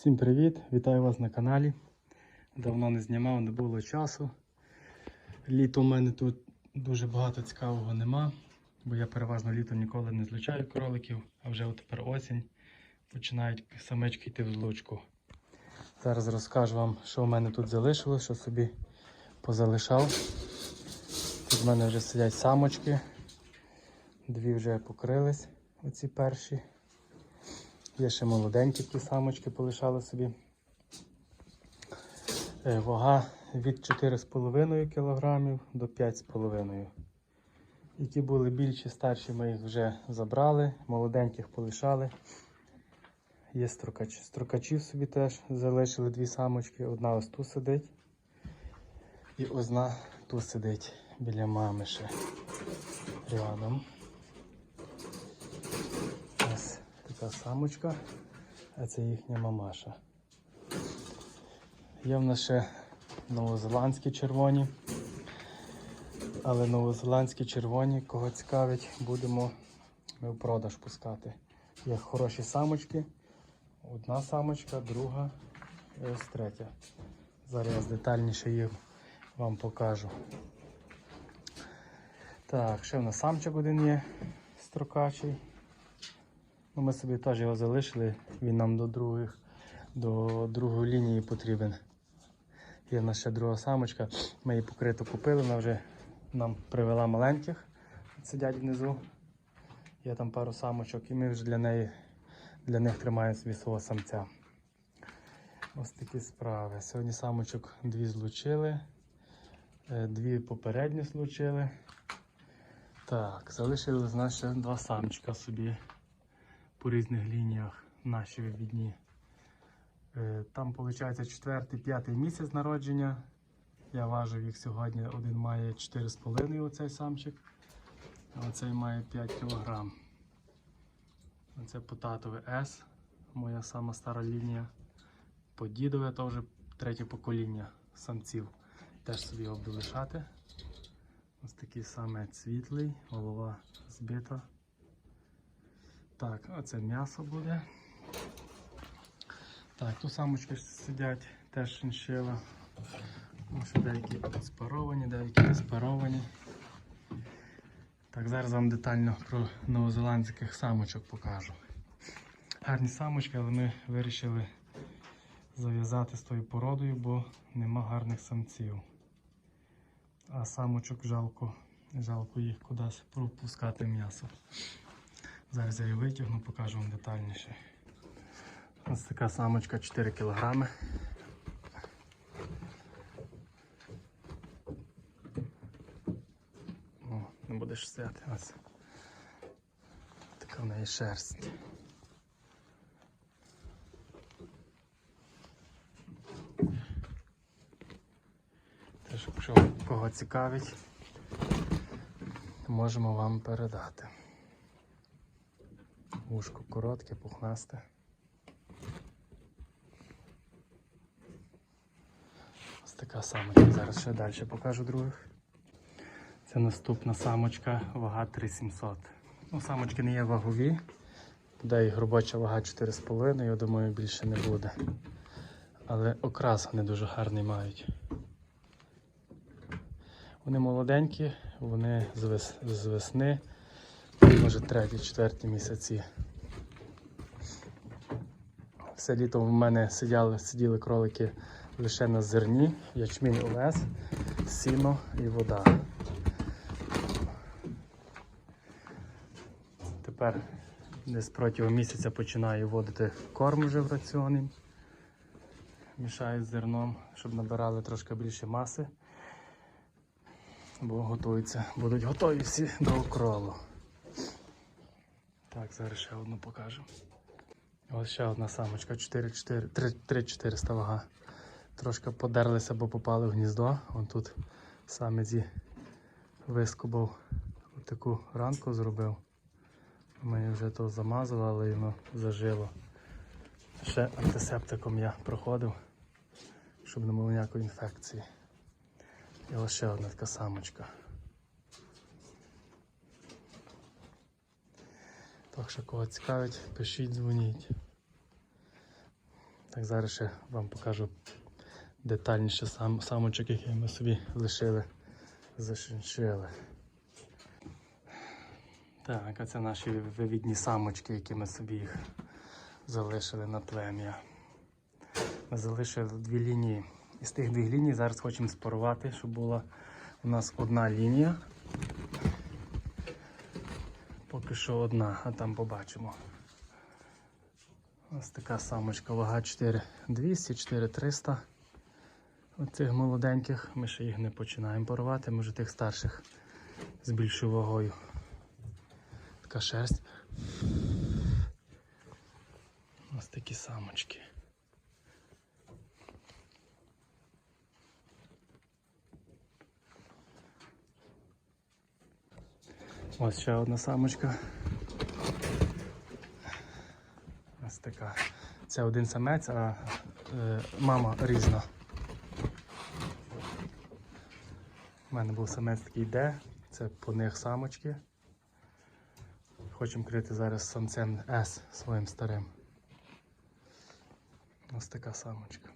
Всім привіт! Вітаю вас на каналі. Давно не знімав, не було часу. Літо у мене тут дуже багато цікавого нема, бо я переважно літом ніколи не злучаю кроликів, а вже тепер осінь починають самички йти в злучку. Зараз розкажу вам, що в мене тут залишилось, що собі позалишав. Тут в мене вже сидять самочки. Дві вже покрились, оці перші. Є ще молоденькі ті самочки полишали собі. Е, Вага від 4,5 кг до 5,5 Які були більші, старші, ми їх вже забрали, молоденьких полишали. Є строкач. Строкачів собі теж залишили дві самочки. Одна ось тут сидить. І одна тут сидить біля мами ще рядом. Ось така самочка, а це їхня мамаша. Є в нас ще новозеландські червоні. Але новозеландські червоні, кого цікавить, будемо ми в продаж пускати. Є хороші самочки. Одна самочка, друга і ось третя. Зараз детальніше їх вам покажу. Так, ще в нас самчик один є строкачий. Ну, ми собі теж його залишили, він нам до других, до другої лінії потрібен. Є в нас ще друга самочка. Ми її покрито купили, вона вже нам привела маленьких, сидять внизу. Є там пару самочок, і ми вже для неї для них тримаємо собі свого самця. Ось такі справи. Сьогодні самочок дві злучили, е, дві попередні злучили. Так, залишили з два самчика собі по різних лініях наші вивідні. Е, Там виходить четвертий, п'ятий місяць народження. Я важив їх сьогодні. Один має 4,5 оцей самчик, а оцей має 5 кг. Оце по татове С, моя сама стара лінія. По дідове теж третє покоління самців. Теж собі його лишати. Ось такий саме світлий, голова збита. Так, оце м'ясо буде. Так, тут самочки сидять, теж шиншила. Деякі спаровані, деякі не спаровані. Так, зараз вам детально про новозеландських самочок покажу. Гарні самочки, але ми вирішили зав'язати з тою породою, бо нема гарних самців. А самочок жалко, жалко їх кудись пропускати м'ясо. Зараз я її витягну, покажу вам детальніше. Ось така самочка 4 кг. О, не будеш стояти. Ось. Така в неї шерсть. Теж, якщо кого цікавить, можемо вам передати. Вушко коротке, пухнасте. Ось така самочка. Зараз ще далі покажу других. Це наступна самочка, вага 3700. Ну, самочки не є вагові. Буде їх робоча вага 4,5, я думаю, більше не буде. Але окрас вони дуже гарний мають. Вони молоденькі, вони з, весни, може треті-четверті місяці. Все літо в мене сиділи, сиділи кролики лише на зерні, ячмінь овес, сіно і вода. Тепер десь протягом місяця починаю вводити корм вже в раціони. Мішаю з зерном, щоб набирали трошки більше маси. Бо готуються, будуть готові всі до окролу. Так, зараз ще одну покажу. Ось ще одна самочка 3400 вага. Трошки подерлися, бо попали в гніздо. Вон тут саме зі вискубав таку ранку зробив. Ми вже то замазали, але воно зажило. Ще антисептиком я проходив, щоб не було ніякої інфекції. І ось ще одна така самочка. Так що кого цікавить, пишіть, дзвоніть. Так зараз ще вам покажу детальніше сам, самочок, який ми собі лишили, зашиншили. Так, а це наші вивідні самочки, які ми собі їх залишили на плем'я. Ми залишили дві лінії. Із тих двох ліній зараз хочемо спарувати, щоб була у нас одна лінія. Поки що одна, а там побачимо. Ось така самочка, вага 4200, 4300. Оцих молоденьких ми ще їх не починаємо парувати, може тих старших з більшою вагою. Така шерсть. Ось такі самочки. Ось ще одна самочка. Ось така. Це один самець, а е, мама різна. У мене був самець такий Д, це по них самочки. Хочемо крити зараз самцем С своїм старим. Ось така самочка.